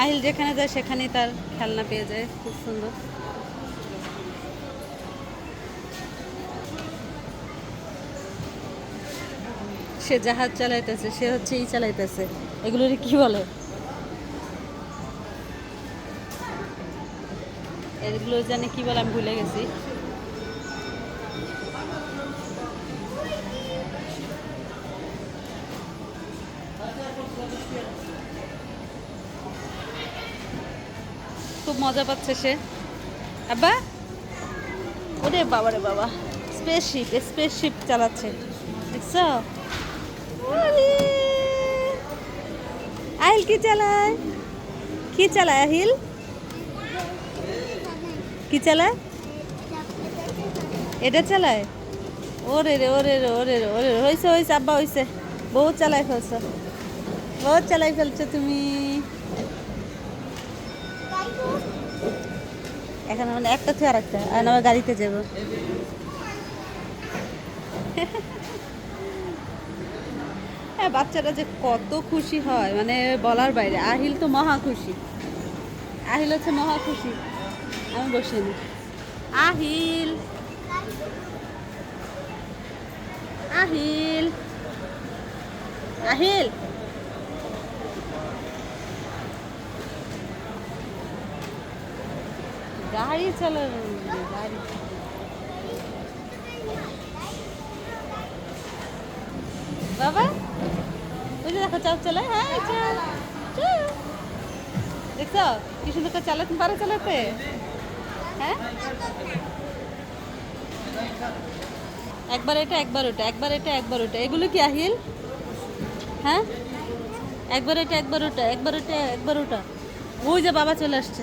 আহিল যেখানে যায়, সেখানেই তার খেলনা পেয়ে যায়। খুব সুন্দর। সে জাহাজ চালাইতেছে, সে হচ্ছে ই চালাইতেছে। এগুলোর কি বলে? এগুলো জানে কি বলে আমি ভুলে গেছি। খুব মজা পাচ্ছে সে। আব্বা? ওরে বাবা রে বাবা। স্পেসশিপ স্পেসশিপ চালাচ্ছে। আহিল, কি চালায়? কি চালায় আহিল? কি চালায়? এটা চালায়? ওরে রে ওরে রে ওরে রে, ওরে হয়েছে হয়েছে আব্বা হয়েছে বহুত চালাই ফেলছো। বহুত চালাই ফেলছো তুমি। এখন মানে একটা থেকে আর একটা আর আমার গাড়িতে যাব। হ্যাঁ বাচ্চারা যে কত খুশি হয় মানে বলার বাইরে। আহিল তো মহা খুশি। আহিল হচ্ছে মহা খুশি। আমি বসিনি আহিল। আহিল। আহিল। গাড়ি চালানো গাড়ি। বাবা, ওই যে দেখো, চাপ চালায়। হ্যাঁ চাপ। দেখছ? কি সুন্দর করে চালাতে পারে চালাতে? হ্যাঁ? একবার এটা, একবার ওটা, একবার এটা, একবার ওটা। এগুলো কি, আহিল? হ্যাঁ? একবার এটা, একবার ওটা একবার ওটা একবার ওটা। ওই যে বাবা চলে আসছে।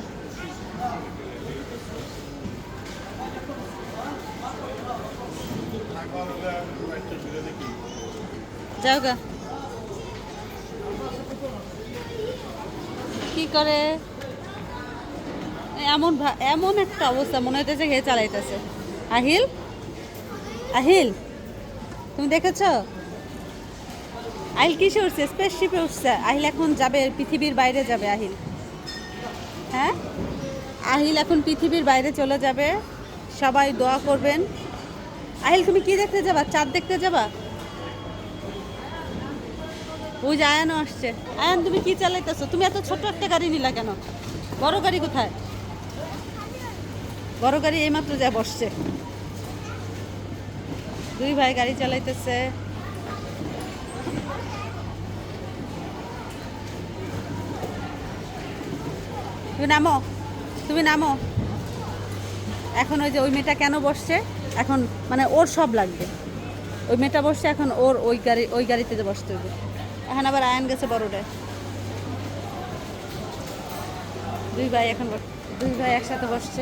যাও গা। কি করে? এমন এমন একটা অবস্থা মনে হইতেছে হে চালাইতেছে। আহিল? আহিল? তুমি দেখেছ? আহিল কিসে উঠছে স্পেসশিপে উঠছে আহিল এখন যাবে, পৃথিবীর বাইরে যাবে আহিল। হ্যাঁ? আহিল এখন পৃথিবীর বাইরে চলে যাবে। সবাই দোয়া করবেন। আহিল, তুমি কি দেখতে যাবা? চাঁদ দেখতে যাবা? ওই যে আয়ানও আসছে। আয়ান, তুমি কি চালাইতেছো? তুমি এত ছোট একটা গাড়ি নিলা কেন? বড় গাড়ি কোথায়? বড় গাড়ি এইমাত্র যা বসছে। দুই ভাই গাড়ি চালাইতেছে। তুমি নামো। তুমি নামো। এখন ওই যে ওই মেয়েটা কেন বসছে? এখন মানে ওর সব লাগবে। ওই মেয়েটা বসছে, এখন ওর ওই গাড়ি, ওই গাড়িতে বসতে হবে। এখন আবার আয়ন গেছে বড়োটায় দুই ভাই এখন দুই ভাই একসাথে বসছে।